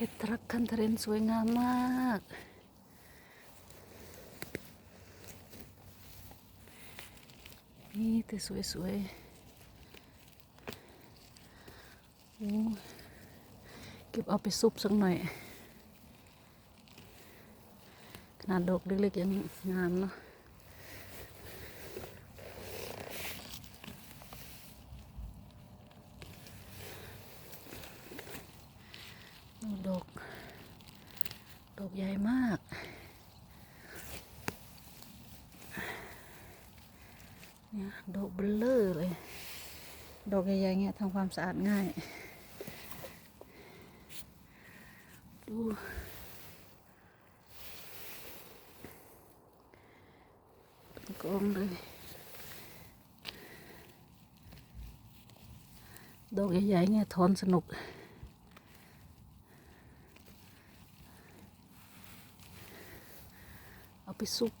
เห็ดรักคันเทเรนสวยงามมาก นี่แต่สวยๆโอ้เก็บเอาไปซุปสักหน่อย ขนาดดอกเล็กๆยังงามเนาะ ดูดอก ดอกใหญ่มาก เนี่ยดอกเบลเลอร์เลย ดอกใหญ่ๆเงี้ยทำความสะอาดง่าย ดูกองเลย ดอกใหญ่ๆเงี้ยถอนสนุก เอา ไปซุป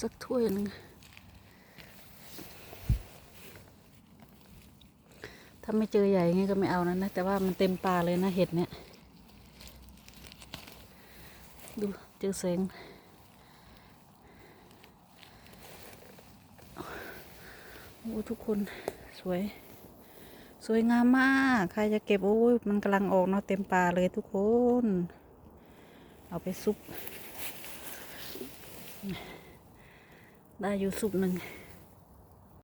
สักถ้วยหนึ่งถ้าไม่เจอใหญ่งงี้ก็ไม่เอานะนะ แต่ว่ามันเต็มปลาเลยนะเห็ดเนี่ย ดูเจอแสงโอ้ทุกคนสวย สวยงามมาก ใครจะเก็บ โอ้ยมันกำลังออกเนาะเต็มปลาเลยทุกคน เอาไปซุป ได้อยู่ซุปหนึ่ง